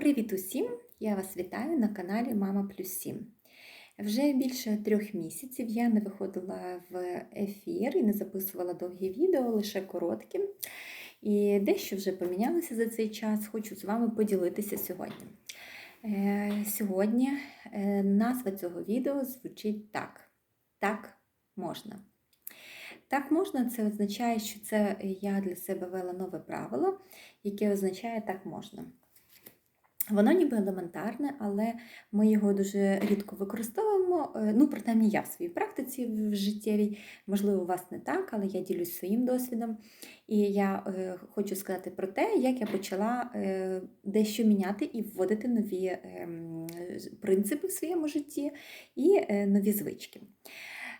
Привіт усім! Я вас вітаю на каналі Мама Плюс 7. Вже більше трьох місяців я не виходила в ефір і не записувала довгі відео, лише короткі. І дещо вже помінялося за цей час, хочу з вами поділитися сьогодні. Е, Сьогодні е, назва цього відео звучить так: Так можна. Так можна, це означає, що це я для себе вела нове правило, яке означає так можна. Воно ніби елементарне, але ми його дуже рідко використовуємо. Е, Ну, принаймні, я в своїй практиці в життєвій, можливо, у вас не так, але я ділюсь своїм досвідом. І я е, хочу сказати про те, як я почала е, дещо міняти і вводити нові е, принципи в своєму житті і е, нові звички.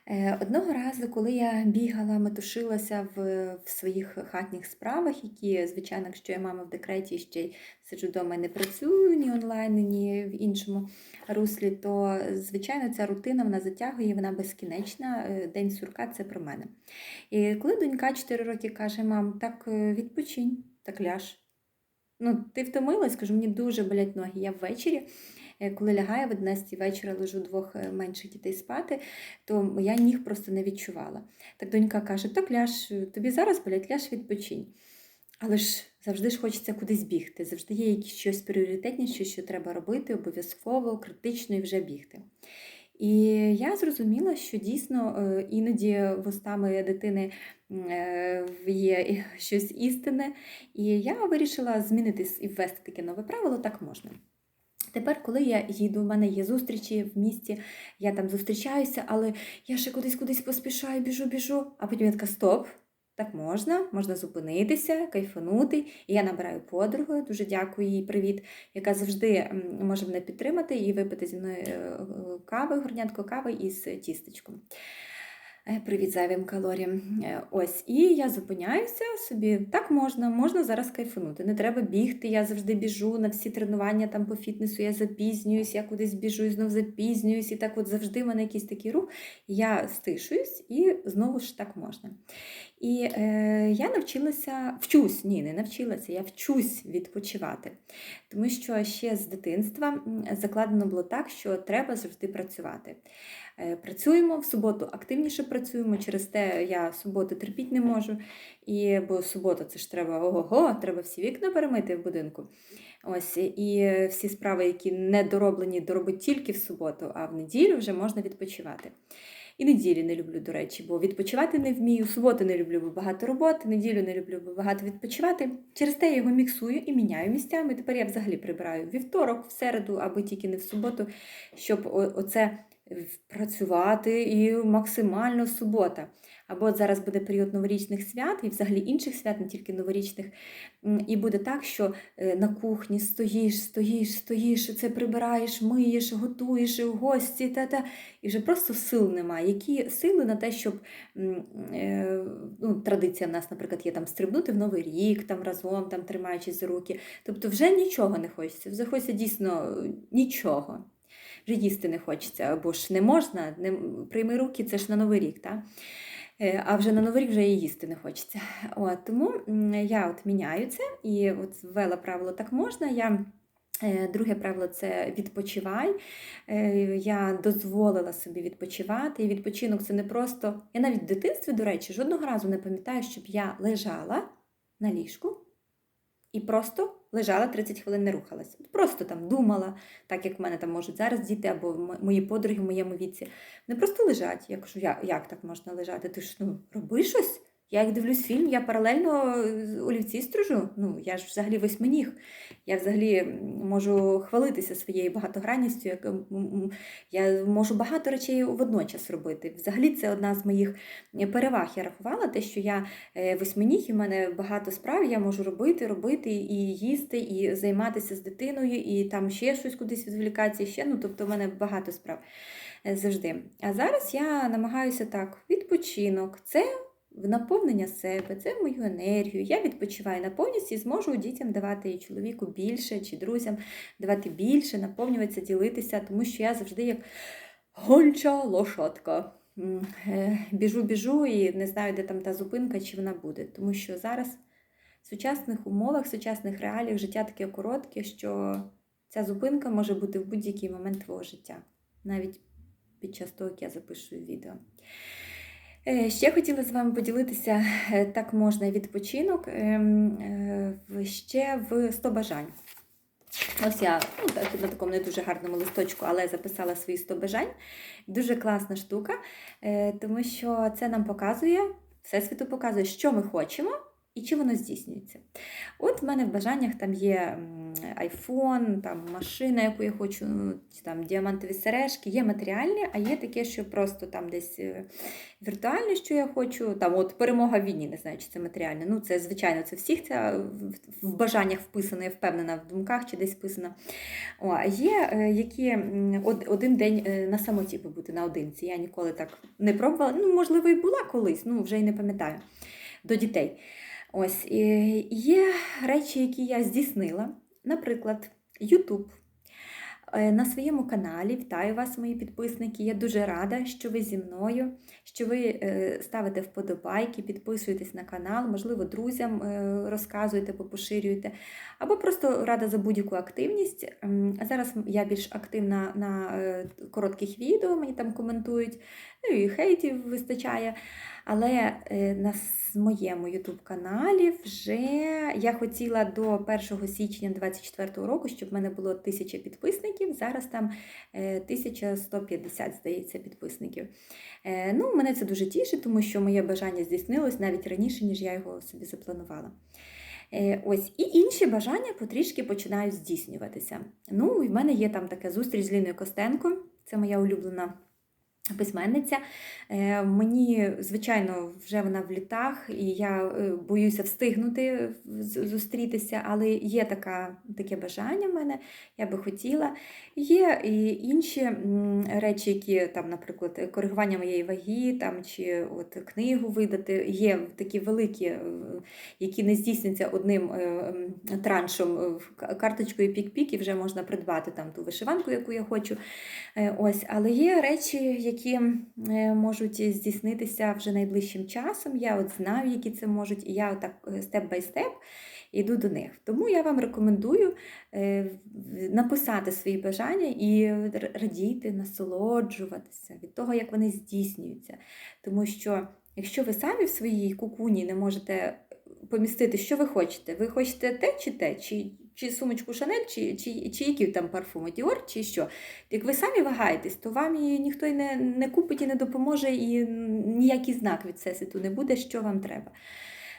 Е, Одного разу, коли я бігала, метушилася в, в своїх хатніх справах, які, звичайно, якщо я мама в декреті ще й сиджу вдома і не працюю ні онлайн, ні в іншому руслі, то, звичайно, ця рутина вона затягує, вона безкінечна. Е, День сурка це про мене. І коли донька 4 роки каже: мам, так е, відпочинь, так ляж. Ну, ти втомилась, кажу, мені дуже болять ноги. Я ввечері коли лягаю в 11 вечора, лежу двох е, менших дітей спати, то я ніг просто не відчувала. Так донька каже: так ляж, тобі зараз болять, ляж відпочинь. Але ж завжди ж хочеться кудись бігти, завжди є щось пріоритетніше, що треба робити, обов'язково, критично і вже бігти. І я зрозуміла, що дійсно е, іноді вустами дитини є щось істинне, і я вирішила змінити і ввести таке нове правило, так можна. Тепер, коли я їду, в мене є зустрічі в місті, я там зустрічаюся, але я ще кудись кудись поспішаю, біжу, біжу. А потім я така стоп, так можна, можна зупинитися, кайфанути. І я набираю подругу, дуже дякую їй, привіт, яка завжди може мене підтримати і випити зі мною е, е, кави, горнятку кави із тістечком. Е, привіт зайвим калоріям. Е, ось, і я зупиняюся собі. Так можна, можна зараз кайфанути. Не треба бігти. Я завжди біжу на всі тренування там по фітнесу, я запізнююсь, я кудись біжу і знов запізнююсь. І так от завжди в мене якийсь такий рух. Я стишуюсь і знову ж так можна. І е, я навчилася, вчусь, ні, не навчилася, я вчусь відпочивати. Тому що ще з дитинства закладено було так, що треба завжди працювати. Е, працюємо в суботу, активніше працюємо, через те я суботу терпіти не можу. І, Бо субота це ж треба ого-го, треба всі вікна перемити в будинку. Ось, І всі справи, які не дороблені, доробить тільки в суботу, а в неділю вже можна відпочивати. І неділі не люблю, до речі, бо відпочивати не вмію, суботу не люблю, бо багато роботи, неділю не люблю, бо багато відпочивати. Через те я його міксую і міняю місцями. Тепер я взагалі прибираю вівторок, в середу, або тільки не в суботу, щоб оце працювати і максимально субота. Або от зараз буде період новорічних свят і взагалі інших свят, не тільки новорічних. І буде так, що е, на кухні стоїш, стоїш, стоїш, це прибираєш, миєш, готуєш в гості, та-та, і вже просто сил немає. Які сили на те, щоб е, ну, традиція в нас, наприклад, є там стрибнути в Новий рік, там разом там тримаючись за руки. Тобто вже нічого не хочеться, вже хочеться дійсно нічого вже їсти не хочеться, бо ж не можна, не, прийми руки, це ж на Новий рік. так? Е, а вже на Новий рік вже і їсти не хочеться. От, Тому я от міняю це і от ввела правило так можна. Я е, Друге правило це відпочивай. Е, я дозволила собі відпочивати. І відпочинок це не просто. Я навіть в дитинстві, до речі, жодного разу не пам'ятаю, щоб я лежала на ліжку і просто лежала 30 хвилин, не рухалася. Просто там думала, так як в мене там можуть зараз діти або мої подруги в моєму віці. Не просто лежать. Я кажу, як, як так можна лежати? Ти ж ну, роби щось. Я як дивлюсь фільм, я паралельно олівці стружу. Ну, я ж взагалі восьминіг. Я взагалі можу хвалитися своєю багатогранністю. Як Я можу багато речей водночас робити. Взагалі, це одна з моїх переваг. Я рахувала те, що я е, восьминіг, і в мене багато справ, я можу робити, робити, і їсти, і займатися з дитиною, і там ще щось кудись відволікатися, ще. Ну, тобто, в мене багато справ е, завжди. А зараз я намагаюся так: відпочинок. Це в наповнення себе, це в мою енергію. Я відпочиваю на повністю і зможу дітям давати і чоловіку більше, чи друзям давати більше, наповнюватися, ділитися, тому що я завжди як гонча лошадка. Е, біжу, біжу і не знаю, де там та зупинка, чи вона буде. Тому що зараз в сучасних умовах, в сучасних реаліях життя таке коротке, що ця зупинка може бути в будь-який момент твого життя, навіть під час того, як я записую відео. Е, Ще хотіла з вами поділитися, е, так можна відпочинок ем, е, ще в 100 бажань. Ось я ну, так, на такому не дуже гарному листочку, але записала свої 100 бажань. Дуже класна штука, тому що це нам показує, Всесвіту показує, що ми хочемо і чи воно здійснюється. От в мене в бажаннях там є айфон, там машина, яку я хочу, ну, там діамантові сережки, є матеріальні, а є таке, що просто там десь е, віртуальне, що я хочу. Там от перемога в війні, не знаю, чи це матеріальне. Ну, це звичайно, це всіх це в- бажаннях вписано, я впевнена, в думках чи десь вписано. О, є е, які один день е, на самоті побути наодинці. Я ніколи так не пробувала. Ну, можливо, і була колись, ну вже й не пам'ятаю до дітей. Ось є речі, які я здійснила. Наприклад, YouTube. Е, На своєму каналі вітаю вас, мої підписники. Я дуже рада, що ви зі мною, що ви е, ставите вподобайки, підписуєтесь на канал, можливо, друзям е, розказуєте, попоширюєте, або просто рада за будь-яку активність. Ем, зараз я більш активна на коротких відео, мені там коментують, ну і хейтів вистачає. Але на моєму YouTube каналі вже я хотіла до 1 січня 2024 року, щоб в мене було 1000 підписників. Зараз там е, 1150, здається, підписників. Е, Ну, мене це дуже тішить, тому що моє бажання здійснилось навіть раніше, ніж я його собі запланувала. Е, Ось і інші бажання потрішки починають здійснюватися. Ну, і в мене є там така зустріч з Ліною Костенко, це моя улюблена письменниця. Е, Мені, звичайно, вже вона в літах, і я е, боюся встигнути зустрітися, але є така, таке бажання в мене, я би хотіла. Є і інші речі, які там, наприклад, коригування моєї ваги, там, чи от книгу видати. Є такі великі, е, які не здійсняться одним траншом карточкою пік-пік, і вже можна придбати там ту вишиванку, яку я хочу. Ось, але є речі, які е, можуть здійснитися вже найближчим часом. Я от знаю, які це можуть, і я так степ-бай-степ йду до них. Тому я вам рекомендую е, написати свої бажання і радіти, насолоджуватися від того, як вони здійснюються. Тому що якщо ви самі в своїй кукуні не можете помістити, що ви хочете, ви хочете те чи те, чи, чи сумочку Шанель, чи, чи, чи які там парфуми Діор, чи що. Як ви самі вагаєтесь, то вам її ніхто і не, не купить і не допоможе, і ніякий знак від всесвіту не буде, що вам треба.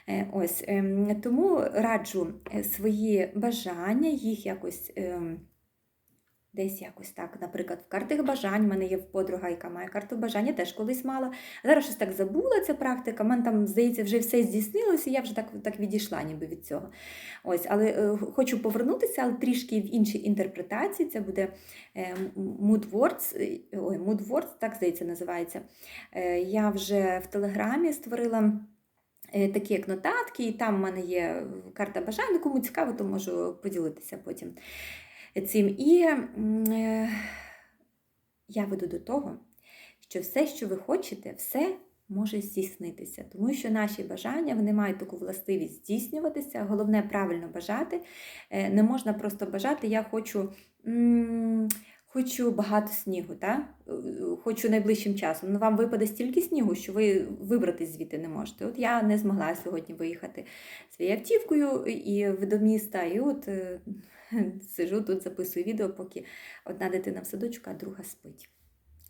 Е, Ось ем, тому раджу е, свої бажання, їх якось. Десь якось так, наприклад, в картах бажань, в мене є подруга, яка має карту бажань, я теж колись мала. Зараз щось так забула ця практика. мене там, здається, вже все здійснилося, і я вже так, так відійшла ніби від цього. Ось, але е, хочу повернутися, але трішки в іншій інтерпретації. Це буде е, Mood Words, е, ой, Mood Words, так здається, називається. Е, я вже в Телеграмі створила. е, Такі як нотатки, і там в мене є карта бажань. Кому цікаво, то можу поділитися потім цим. І е, я веду до того, що все, що ви хочете, все може здійснитися, тому що наші бажання вони мають таку властивість здійснюватися. Головне правильно бажати. Е, Не можна просто бажати, я хочу. м, Хочу багато снігу, та? Е, хочу найближчим часом. Ну вам випаде стільки снігу, що ви вибратись звідти не можете. От я не змогла сьогодні виїхати своєю автівкою і до міста, і от е, сижу тут, записую відео, поки одна дитина в садочку, а друга спить,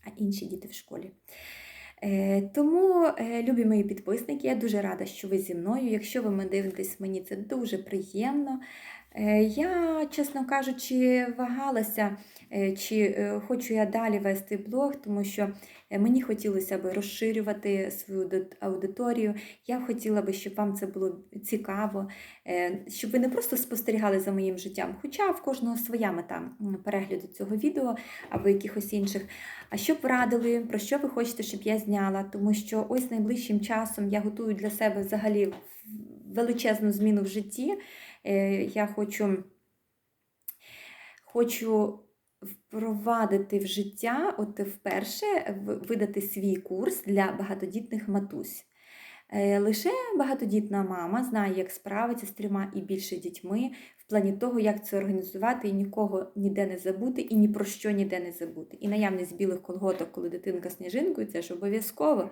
а інші діти в школі. Е, Тому, е, любі мої підписники, я дуже рада, що ви зі мною. Якщо ви мене дивитесь, мені це дуже приємно. Е, Я, чесно кажучи, вагалася, е, чи е, хочу я далі вести блог, тому що мені хотілося б розширювати свою аудиторію. Я хотіла би, щоб вам це було цікаво, щоб ви не просто спостерігали за моїм життям, хоча в кожного своя мета перегляду цього відео або якихось інших. А щоб радили, про що ви хочете, щоб я зняла, тому що ось найближчим часом я готую для себе взагалі величезну зміну в житті. Е, Я хочу, хочу впровадити в життя, от вперше видати свій курс для багатодітних матусь. Е, Лише багатодітна мама знає, як справитися з трьома і більше дітьми в плані того, як це організувати і нікого ніде не забути, і ні про що ніде не забути. І наявність білих колготок, коли дитинка сніжинкою, це ж обов'язково.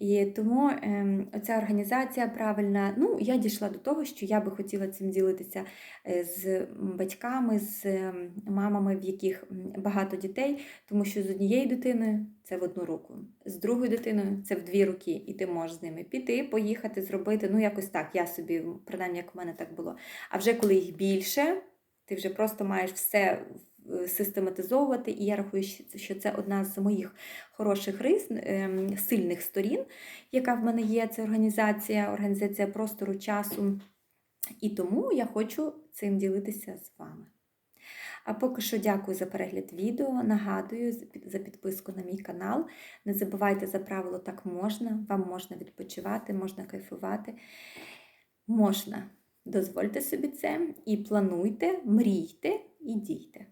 І тому ем, оця організація правильна. Ну, я дійшла до того, що я би хотіла цим ділитися е, з батьками, з ем, мамами, в яких багато дітей, тому що з однією дитиною це в одну руку, з другою дитиною це в дві руки, і ти можеш з ними піти, поїхати, зробити. Ну, якось так. Я собі, принаймні, як у мене так було. А вже коли їх більше, ти вже просто маєш все е, систематизовувати, і я рахую, що- що це одна з моїх хороших рис, ем, сильних сторін, яка в мене є. Це організація, організація простору часу. І тому я хочу цим ділитися з вами. А поки що дякую за перегляд відео. Нагадую за підписку на мій канал. Не забувайте за правило так можна. Вам можна відпочивати, можна кайфувати. Можна. Дозвольте собі це і плануйте, мрійте і дійте.